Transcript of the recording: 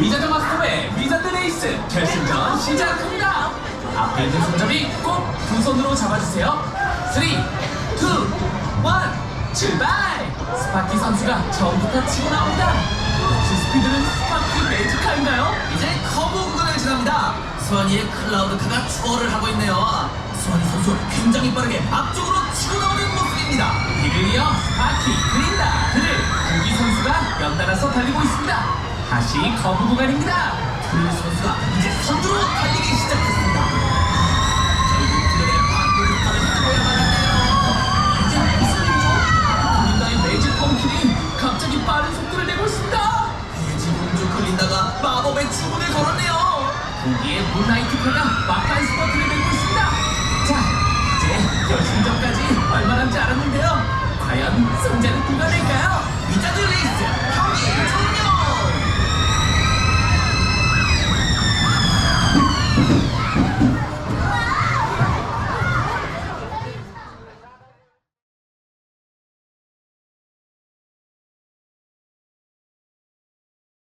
위자드 마스터의 위자드 레이스 결승전 시작합니다. 앞에 있는 손잡이 꼭 두 손으로 잡아주세요. 3, 2, 1, 출발! 스파키 선수가 처음부터 치고 나옵니다. 역시 스피드는 스파키 매지카인가요? 이제 커브 구간을 지납니다. 수환이의 클라우드카가 추월을 하고 있네요. 수환이 선수 굉장히 빠르게 앞쪽으로 치고 나오는 모습입니다. 이를 이어 스파키, 그린다, 다시 커브 구간입니다. 그 선수가 이제 선두로 달리기 시작했습니다. 갑자기 빠른 속도를 내고 있습니다. 돼지 공주 글린다가 마법의 주문을 걸었네요. 거기에 문라이트 카가 막판 스퍼트